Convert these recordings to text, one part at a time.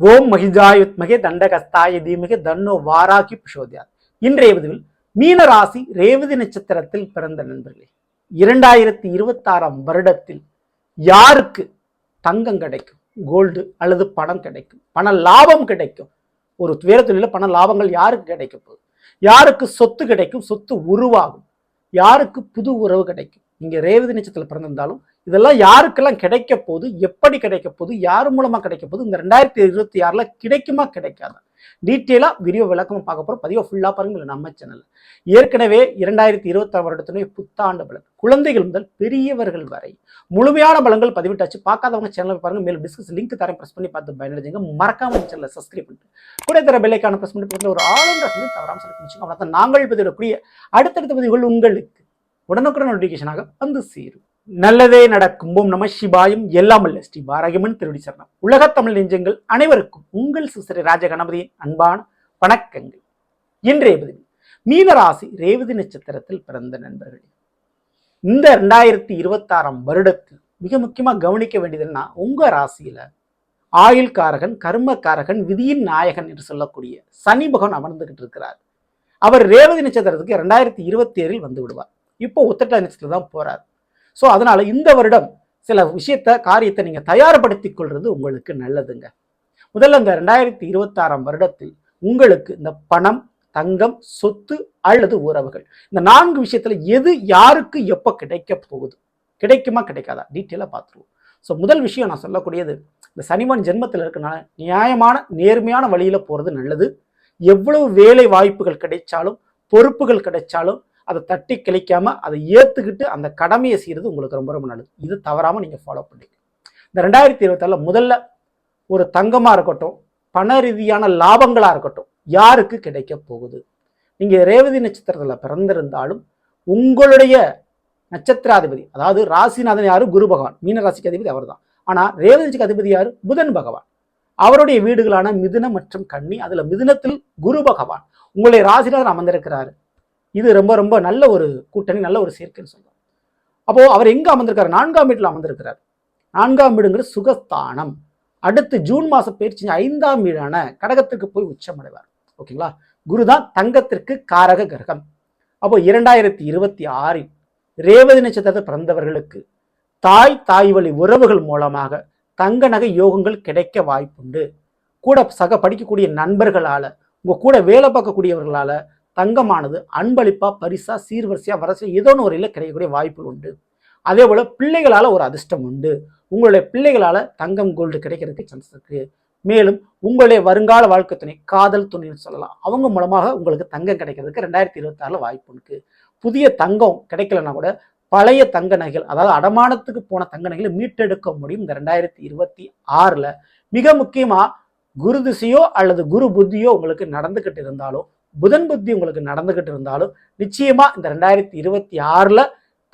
ஓம் மகிஜாயுத்மகே தண்டகஸ்தாய தீமகே தன்னோ வாராகி பிரசோதியார் இன்றைய பதிவில் மீன ராசி ரேவதி நட்சத்திரத்தில் பிறந்த நண்பர்களே இரண்டாயிரத்தி இருபத்தாறாம் வருடத்தில் யாருக்கு தங்கம் கிடைக்கும்? கோல்டு அல்லது பணம் கிடைக்கும்? பண லாபம் கிடைக்கும். ஒரு வேறு தொழிலில் பண லாபங்கள் யாருக்கு கிடைக்க போகுது? யாருக்கு சொத்து கிடைக்கும்? சொத்து உருவாகும். யாருக்கு புது உறவு கிடைக்கும்? இங்கே ரேவதி நட்சத்திரத்தில் பிறந்திருந்தாலும் இதெல்லாம் யாருக்கெல்லாம் கிடைக்க போகுது எப்படி கிடைக்க போகுது யார் மூலமாக கிடைக்க போகுது இந்த ரெண்டாயிரத்தி இருபத்தி ஆறில் கிடைக்குமா கிடைக்காதா? டீட்டெயிலாக விரிவ விளக்கமாக பார்க்க போகிறோம் பதிவாக ஃபுல்லாக பாருங்கள் நம்ம சேனலில் ஏற்கனவே இரண்டாயிரத்தி இருபத்தாறு வருடத்தினுடைய புத்தாண்டு பலன். குழந்தைகள் முதல் பெரியவர்கள் வரை முழுமையான பலங்கள் பதிவிட்டாச்சு. பார்க்காதவங்க சேனலில் பாருங்கள் மேலும் டிஸ்கஸ் லிங்க் தரேன். ப்ரெஸ் பண்ணி பார்த்து பயனடைஞ்சுங்க. மறக்காம சேனலை சப்ஸ்கிரைப் பண்ணிட்டு கூட தர பெல்லைக்கான பிரஸ் பண்ணி பக்கத்துல ஒரு ஆளுநர் வந்து தவறாம சொல்லி வச்சுக்கோங்க அவ்வளவுதான். நாங்கள் பதிவிடக்கூடிய அடுத்தடுத்த பதிவுகள் உங்களுக்கு உடனுக்குடன் நோட்டிஃபிகேஷனாக வந்து சேரும். நல்லதே நடக்கும். ஓம் நம சிவாயும். எல்லாம் அல்ல ஸ்ரீ பாரகமன் திருடி சரணம். உலகத் தமிழ் நெஞ்சங்கள் அனைவருக்கும் உங்கள் சிசிறு ராஜ கணபதியின் அன்பான வணக்கங்கள். இன்றைய பதிவு மீனராசி ரேவதி நட்சத்திரத்தில் பிறந்த நண்பர்களே. இந்த ரெண்டாயிரத்தி இருபத்தாறாம் வருடத்தில் மிக முக்கியமாக கவனிக்க வேண்டியதுன்னா உங்க ராசியில ஆயுள்காரகன் கர்மக்காரகன் விதியின் நாயகன் என்று சொல்லக்கூடிய சனி பகவான் அமர்ந்துகிட்டு இருக்கிறார். அவர் ரேவதி நட்சத்திரத்துக்கு ரெண்டாயிரத்தி இருபத்தி ஏழில் வந்து விடுவார். இப்போ உத்தட்ட நட்சத்திரம் தான் போறார். ஸோ அதனால் இந்த வருடம் சில விஷயத்த காரியத்தை நீங்கள் தயார்படுத்தி கொள்வது உங்களுக்கு நல்லதுங்க. முதல்ல இந்த ரெண்டாயிரத்தி இருபத்தாறாம் வருடத்தில் உங்களுக்கு இந்த பணம் தங்கம் சொத்து அல்லது உறவுகள் இந்த நான்கு விஷயத்தில் எது யாருக்கு எப்போ கிடைக்க போகுது? கிடைக்குமா கிடைக்காதா? டீட்டெயிலாக பார்த்துருவோம் ஸோ முதல் விஷயம் நான் சொல்லக்கூடியது இந்த சனிமன் ஜென்மத்தில் இருக்கனால நியாயமான நேர்மையான வழியில் போகிறது நல்லது. எவ்வளவு வேலை வாய்ப்புகள் கிடைச்சாலும் பொறுப்புகள் கிடைச்சாலும் அதை தட்டி கிழிக்காம அதை ஏற்றுக்கிட்டு அந்த கடமையை செய்கிறது உங்களுக்கு ரொம்ப ரொம்ப நல்லது. இது தவறாமல் நீங்கள் ஃபாலோ பண்ணிக்க இந்த ரெண்டாயிரத்தி இருபத்தாலில் முதல்ல ஒரு தங்கமாக இருக்கட்டும் பண ரீதியான லாபங்களாக இருக்கட்டும் யாருக்கு கிடைக்க போகுது? நீங்கள் ரேவதி நட்சத்திரத்தில் பிறந்திருந்தாலும் உங்களுடைய நட்சத்திராதிபதி அதாவது ராசிநாதன் யாரு? குரு பகவான். மீன ராசிக்கு அதிபதி அவர் தான் ஆனால் ரேவதிக்கு அதிபதி யாரு? புதன் பகவான். அவருடைய வீடுகளான மிதுனம் மற்றும் கன்னி அதில் மிதுனத்தில் குரு பகவான். உங்களுடைய ராசிநாதன் அமர்ந்திருக்கிறாரு. இது ரொம்ப ரொம்ப நல்ல ஒரு கூட்டணி நல்ல ஒரு சேர்க்கைன்னு சொல்லுவாங்க அப்போ அவர் எங்கே அமர்ந்திருக்கார்? நான்காம் வீட்டில் அமர்ந்திருக்கிறார். நான்காம் வீடுங்கிற சுகஸ்தானம். அடுத்து ஜூன் மாத பயிற்சி ஐந்தாம் வீடான கடகத்திற்கு போய் உச்சமடைவார். ஓகேங்களா? குரு தான் தங்கத்திற்கு காரக கிரகம். அப்போ இரண்டாயிரத்தி இருபத்தி ஆறில் ரேவதி நட்சத்திரத்தை பிறந்தவர்களுக்கு தாய் தாய் வழி உறவுகள் மூலமாக தங்க நகை யோகங்கள் கிடைக்க வாய்ப்புண்டு. கூட சக படிக்கக்கூடிய நண்பர்களால உங்க கூட வேலை பார்க்கக்கூடியவர்களால் தங்கமானது அன்பளிப்பா பரிசா சீர்வரிசையா வரசை ஏதோ ஒரு வரையில் கிடைக்கக்கூடிய வாய்ப்புகள் உண்டு. அதே போல பிள்ளைகளால ஒரு அதிர்ஷ்டம் உண்டு. உங்களுடைய பிள்ளைகளால தங்கம் கோல்டு கிடைக்கிறதுக்கு சான்ஸ் இருக்கு. மேலும் உங்களுடைய வருங்கால வாழ்க்கை துணை காதல் துணைன்னு சொல்லலாம். அவங்க மூலமாக உங்களுக்கு தங்கம் கிடைக்கிறதுக்கு ரெண்டாயிரத்தி இருபத்தாறுல வாய்ப்பு இருக்கு புதிய தங்கம் கிடைக்கலன்னா கூட பழைய தங்க நகைகள் அதாவது அடமானத்துக்கு போன தங்க நகைகளை மீட்டெடுக்க முடியும். இந்த ரெண்டாயிரத்தி இருபத்தி ஆறில் மிக முக்கியமாக குரு திசையோ அல்லது குரு புத்தியோ உங்களுக்கு நடந்துக்கிட்டு இருந்தாலும் புதன் புத்தி உங்களுக்கு நடந்துகிட்டு இருந்தாலும் நிச்சயமா இந்த ரெண்டாயிரத்தி இருபத்தி ஆறுல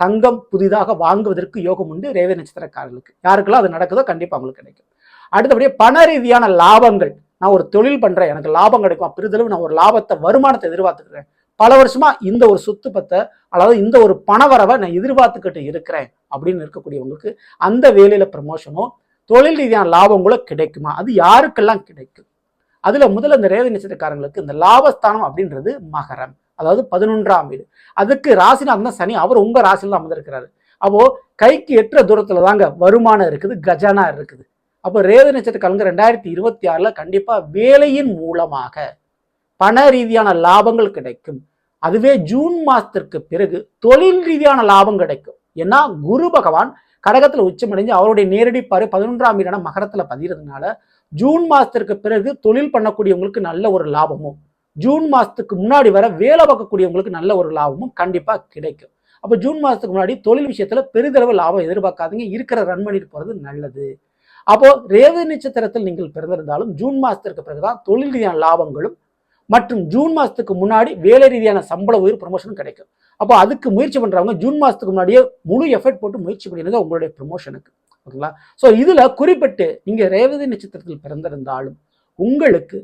தங்கம் புதிதாக வாங்குவதற்கு யோகம் உண்டு ரேவதி நட்சத்திரக்காரர்களுக்கு. யாருக்கெல்லாம் அது நடக்குதோ கண்டிப்பா அவங்களுக்கு கிடைக்கும். அடுத்தபடியே பண ரீதியான லாபங்கள். நான் ஒரு தொழில் பண்றேன் எனக்கு லாபம் கிடைக்கும்? பெரிதளவு நான் ஒரு லாபத்தை வருமானத்தை எதிர்பார்த்துக்கிறேன். பல வருஷமா இந்த ஒரு சொத்து பத்தை அதாவது இந்த ஒரு பணவரவை நான் எதிர்பார்த்துக்கிட்டு இருக்கிறேன் அப்படின்னு இருக்கக்கூடியவங்களுக்கு அந்த வேலையில ப்ரமோஷனோ தொழில் ரீதியான லாபங்களோ கிடைக்குமா? அது யாருக்கெல்லாம் கிடைக்கும்? அதுல முதல்ல இந்த ரேவதி நட்சத்திரக்காரங்களுக்கு இந்த லாபஸ்தானம் அப்படின்றது மகரம். அதாவது பதினொன்றாம் வீடு. அதுக்கு ராசிநாதன் தான் சனி அவர் உங்க ராசியில் தான் அமர்ந்திருக்கிறாரு. அப்போ கைக்கு எட்டுற தூரத்துல தாங்க வருமானம் இருக்குது கஜானா இருக்குது. அப்போ ரேவதி நட்சத்திரக்காரங்க ரெண்டாயிரத்தி இருபத்தி ஆறுல கண்டிப்பா வேலையின் மூலமாக பண ரீதியான லாபங்கள் கிடைக்கும். அதுவே ஜூன் மாதத்திற்கு பிறகு தொழில் ரீதியான லாபம் கிடைக்கும். ஏன்னா குரு பகவான் கடகத்தில் உச்சமடைஞ்சு அவருடைய நேரடி பாரு பதினொன்றாம் வீடான மகரத்தில் பதிகிறதுனால ஜூன் மாதத்திற்கு பிறகு தொழில் பண்ணக்கூடியவங்களுக்கு நல்ல ஒரு லாபமும். ஜூன் மாதத்துக்கு முன்னாடி வர வேலை பார்க்கக்கூடியவங்களுக்கு நல்ல ஒரு லாபமும் கண்டிப்பாக கிடைக்கும். அப்போ ஜூன் மாதத்துக்கு முன்னாடி தொழில் விஷயத்தில் பெரிதளவு லாபம் எதிர்பார்க்காதீங்க. இருக்கிற ரன் பண்ணிட்டு போகிறது நல்லது. அப்போ ரேவதி நட்சத்திரத்தில் நீங்கள் பிறந்திருந்தாலும் ஜூன் மாசத்திற்கு பிறகுதான் தொழில் ரீதியான லாபங்களும் மற்றும் ஜூன் மாதத்துக்கு முன்னாடி வேலை ரீதியான சம்பள உயர் ப்ரமோஷனும் கிடைக்கும். அப்போ அதுக்கு முயற்சி பண்ணுறவங்க ஜூன் மாதத்துக்கு முன்னாடியே முழு எஃபர்ட் போட்டு முயற்சி பண்ணிடுங்க உங்களுடைய ப்ரொமோஷனுக்கு ஓகேங்களா? ஸோ இதில் குறிப்பிட்டு நீங்கள் ரேவதி நட்சத்திரத்தில் பிறந்திருந்தாலும் உங்களுக்கு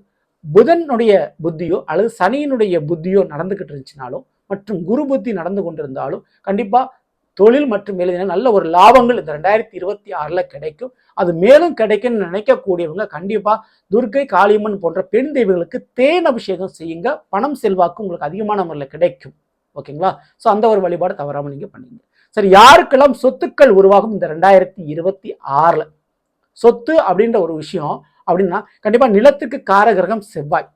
புதனுடைய புத்தியோ அல்லது சனியினுடைய புத்தியோ நடந்துக்கிட்டு இருந்துச்சுனாலும் மற்றும் குரு புத்தி நடந்து கொண்டிருந்தாலும் கண்டிப்பாக தொழில் மற்றும் எழுதின நல்ல ஒரு லாபங்கள் இந்த ரெண்டாயிரத்தி இருபத்தி ஆறில் கிடைக்கும். அது மேலும் கிடைக்கும்னு நினைக்கக்கூடியவங்க கண்டிப்பாக துர்க்கை காளியம்மன் போன்ற பெண் தெய்வங்களுக்கு தேன் அபிஷேகம் செய்யுங்க. பணம் செல்வாக்கு உங்களுக்கு அதிகமான முறையில் கிடைக்கும். ஓகேங்களா? ஸோ அந்த ஒரு வழிபாடு தவறாமல் நீங்கள் பண்ணீங்க. சரி யாருக்கெல்லாம் சொத்துக்கள் உருவாகும் இந்த ரெண்டாயிரத்தி இருபத்தி ஆறில்? சொத்து அப்படின்ற ஒரு விஷயம் அப்படின்னா கண்டிப்பாக நிலத்துக்கு காரகிரகம் செவ்வாய்.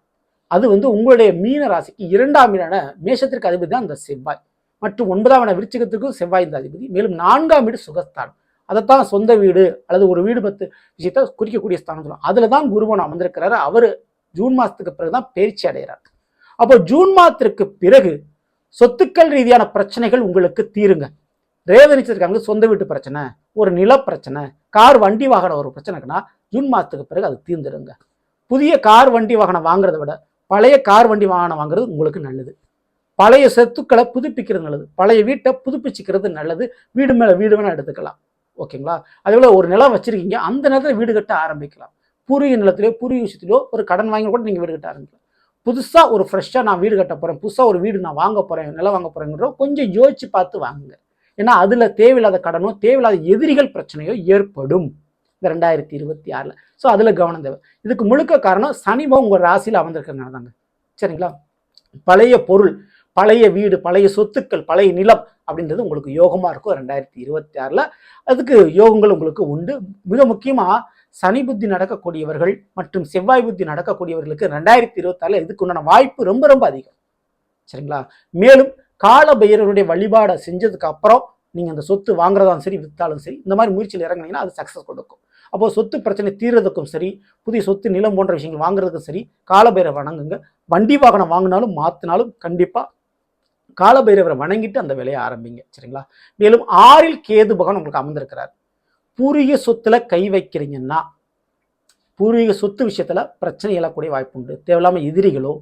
அது வந்து உங்களுடைய மீன ராசிக்கு இரண்டாம் வீடான மேஷத்திற்கு அதிபதி தான் அந்த செவ்வாய். மற்றும் ஒன்பதாம் இட விருச்சிகத்துக்கும் செவ்வாய் இந்த அதிபதி. மேலும் நான்காம் வீடு சுகஸ்தானம். அதைத்தான் சொந்த வீடு அல்லது ஒரு வீடு பத்து விஷயத்தை குறிக்கக்கூடிய ஸ்தானம் சொல்லுவோம் அதில் தான் குருவன் அமர்ந்திருக்கிறாரு. அவர் ஜூன் மாதத்துக்கு பிறகு தான் பயிற்சி அடைகிறார் அப்போ ஜூன் மாதத்திற்கு பிறகு சொத்துக்கள் ரீதியான பிரச்சனைகள் உங்களுக்கு தீருங்க. ரேவதிச்சிருக்காங்க சொந்த வீட்டு பிரச்சனை ஒரு நில பிரச்சனை கார் வண்டி வாகன ஒரு பிரச்சனைக்குன்னா ஜூன் மாதத்துக்கு பிறகு அது தீர்ந்துடுங்க புதிய கார் வண்டி வாகனம் வாங்குறத விட பழைய கார் வண்டி வாகனம் வாங்குறது உங்களுக்கு நல்லது. பழைய சொத்துக்களை புதுப்பிக்கிறது நல்லது. பழைய வீட்டை புதுப்பிச்சுக்கிறது நல்லது. வீடு மேலே வீடு வேணால் எடுத்துக்கலாம். ஓகேங்களா? அதே போல் ஒரு நிலம் வச்சுருக்கீங்க அந்த நேரத்தில் வீடு கட்ட ஆரம்பிக்கலாம். பூர்வீக நிலத்திலோ பூர்வீக விஷயத்திலோ ஒரு கடன் வாங்கி கூட நீங்கள் வீடு கட்ட ஆரம்பிக்கலாம். புதுசாக ஒரு ஃப்ரெஷ்ஷாக நான் வீடு கட்ட போகிறேன் புதுசாக ஒரு வீடு நான் வாங்க போகிறேன் நிலம் வாங்க போகிறேங்கிறோம் கொஞ்சம் யோசிச்சு பார்த்து வாங்குங்க. ஏன்னா அதில் தேவையில்லாத கடனோ தேவையில்லாத எதிரிகள் பிரச்சனையோ ஏற்படும். இந்த ரெண்டாயிரத்தி இருபத்தி ஆறில். ஸோ அதில் கவனம் தேவை. இதுக்கு முழுக்க காரணம் சனிபம் உங்கள் ராசியில் அமர்ந்திருக்கிறதுனால தாங்க. சரிங்களா? பழைய பொருள் பழைய வீடு பழைய சொத்துக்கள் பழைய நிலம் அப்படின்றது உங்களுக்கு யோகமாக இருக்கும். ரெண்டாயிரத்தி இருபத்தி ஆறில் அதுக்கு யோகங்கள் உங்களுக்கு உண்டு. மிக முக்கியமாக சனி புத்தி நடக்கக்கூடியவர்கள் மற்றும் செவ்வாய் புத்தி நடக்கக்கூடியவர்களுக்கு ரெண்டாயிரத்தி இருபத்தாறில் இதுக்கு உண்டான வாய்ப்பு ரொம்ப ரொம்ப அதிகம். சரிங்களா? மேலும் கால பைரவருடைய வழிபாடை செஞ்சதுக்கு அப்புறம் நீங்கள் அந்த சொத்து வாங்குறதாலும் சரி விற்றாலும் சரி இந்த மாதிரி முயற்சியில் இறங்கினீங்கன்னா அது சக்ஸஸ் கொடுக்கும் அப்போது சொத்து பிரச்சனை தீர்றதுக்கும் சரி புதிய சொத்து நிலம் போன்ற விஷயங்கள் வாங்குறதுக்கும் சரி காலபைரவர் வணங்குங்க. வண்டி வாகனம் வாங்கினாலும் மாற்றினாலும் கண்டிப்பாக காலபைரவரை வணங்கிட்டு அந்த வேலையை ஆரம்பிங்க. சரிங்களா? மேலும் ஆறில் கேது பகவான் உங்களுக்கு அமர்ந்திருக்கிறார். பூர்வீக சொத்துல கை வைக்கிறீங்கன்னா பூர்வீக சொத்து விஷயத்துல பிரச்சனை எழக்கூடிய வாய்ப்பு உண்டு. தேவையில்லாமல் எதிரிகளோ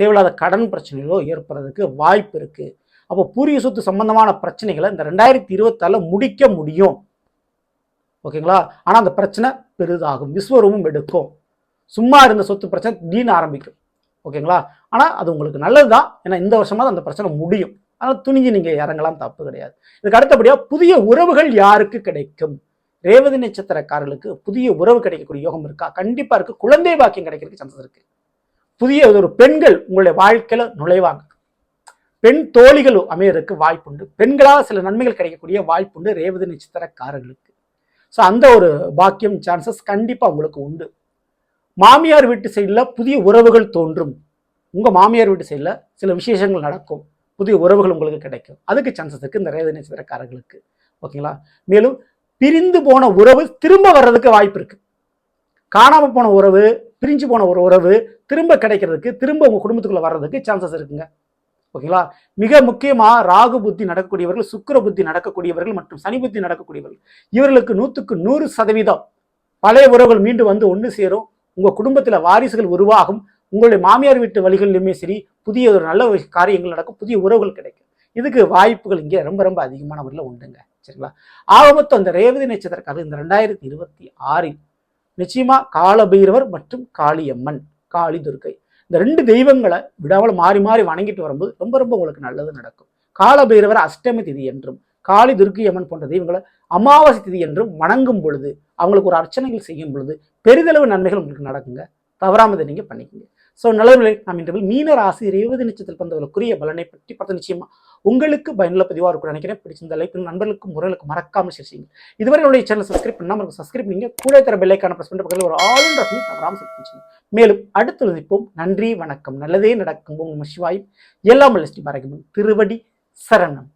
தேவையில்லாத கடன் பிரச்சனைகளோ ஏற்படுறதுக்கு வாய்ப்பு இருக்கு. அப்போ பூர்வீக சொத்து சம்பந்தமான பிரச்சனைகளை இந்த ரெண்டாயிரத்தி இருபத்தால முடிக்க முடியும். ஓகேங்களா? ஆனால் அந்த பிரச்சனை பெரிதாகும். விஸ்வரூபம் எடுக்கும். சும்மா இருந்த சொத்து பிரச்சனை திடீர்னு ஆரம்பிக்கும். ஓகேங்களா? ஆனால் அது உங்களுக்கு நல்லது தான் ஏன்னா இந்த வருஷமா அந்த பிரச்சனை முடியும். ஆனால் துணிஞ்சு நீங்கள் இறங்கலாம் தப்பு கிடையாது. இதுக்கு அடுத்தபடியாக புதிய உறவுகள் யாருக்கு கிடைக்கும்? ரேவதி நட்சத்திரக்காரர்களுக்கு புதிய உறவு கிடைக்கக்கூடிய யோகம் இருக்கா? கண்டிப்பாக இருக்கு. குழந்தை பாக்கியம் கிடைக்கிறதுக்கு சான்சஸ் இருக்கு. புதிய ஒரு பெண்கள் உங்களுடைய வாழ்க்கையில் நுழைவாங்க. பெண் தோழிகள் அமையறதுக்கு வாய்ப்புண்டு. பெண்களால் சில நன்மைகள் கிடைக்கக்கூடிய வாய்ப்புண்டு ரேவதி நட்சத்திரக்காரர்களுக்கு. ஸோ அந்த ஒரு பாக்கியம் சான்சஸ் கண்டிப்பாக உங்களுக்கு உண்டு. மாமியார் வீட்டு சைடில் புதிய உறவுகள் தோன்றும். உங்கள் மாமியார் வீட்டு சைடில் சில விசேஷங்கள் நடக்கும். புதிய உறவுகள் உங்களுக்கு கிடைக்கும். அதுக்கு சான்சஸ் இருக்குது இந்த ரேவதி நட்சத்திரக்காரர்களுக்கு. ஓகேங்களா? மேலும் பிரிந்து போன உறவு திரும்ப வர்றதுக்கு வாய்ப்பு இருக்கு. காணாம போன உறவு பிரிஞ்சு போன ஒரு உறவு திரும்ப கிடைக்கிறதுக்கு திரும்ப உங்க குடும்பத்துக்குள்ள வர்றதுக்கு சான்சஸ் இருக்குங்க. ஓகேங்களா? மிக முக்கியமா ராகு புத்தி நடக்கக்கூடியவர்கள் சுக்கிர புத்தி நடக்கக்கூடியவர்கள் மற்றும் சனி புத்தி நடக்கக்கூடியவர்கள். இவர்களுக்கு நூற்றுக்கு நூறு சதவீதம் பழைய உறவுகள் மீண்டும் வந்து ஒன்று சேரும். உங்க குடும்பத்துல வாரிசுகள் உருவாகும். உங்களுடைய மாமியார் வீட்டு வழிகளிலுமே சரி புதிய ஒரு நல்ல ஒரு காரியங்கள் நடக்கும் புதிய உறவுகள் கிடைக்கும். இதுக்கு வாய்ப்புகள் இங்கே ரொம்ப ரொம்ப அதிகமான முறையில் உண்டுங்க. சரிங்களா? ஆக மொத்தம் அந்த ரேவதி நட்சத்திரக்காரர் இந்த ரெண்டாயிரத்தி இருபத்தி ஆறில் நிச்சயமா காலபைரவர் மற்றும் காளியம்மன் காளி துர்க்கை இந்த ரெண்டு தெய்வங்களை விடாமல் மாறி மாறி வணங்கிட்டு வரும்போது ரொம்ப ரொம்ப உங்களுக்கு நல்லது நடக்கும். காலபைரவர் அஷ்டமி திதி என்றும் காளி துர்க்கை அம்மன் போன்ற தெய்வங்களை அமாவாசை திதி என்றும் வணங்கும் பொழுது அவங்களுக்கு ஒரு அர்ச்சனைகள் செய்யும் பொழுது பெரிதளவு நன்மைகள் உங்களுக்கு நடக்குங்க. தவறாமதை நீங்க பண்ணிக்கோங்க. ஸோ நல்லவர்களே நாம் இன்று மீன ராசி ரேவதி நட்சத்திரத்தில் பிறந்தவர்களுக்குரிய பலனை பற்றி பார்த்து நிச்சயமா உங்களுக்கு பயனுள்ள பதிவாக இருக்கும் நினைக்கிறேன். பிடிச்சிருந்த லைக் நண்பர்களுக்கும் முறைகளுக்கு மறக்காமல் ஷேர் செய்யுங்க. இதுவரை என்னுடைய சேனல் சப்ஸ்கிரைப் பண்ணாமல் சப்ஸ்கிரைப் நீங்க கூட தர பெல்லைக்கான ப்ரெஸ் பண்ணுற பக்கத்தில் ஒரு ஆல் ரசம் தவறாமல் மேலும் அடுத்து நிற்போம் நன்றி வணக்கம். நல்லதே நடக்கும். உங்கள் சிவாய். எல்லாம் ஸ்ரீ பரகமன் திருவடி சரணம்.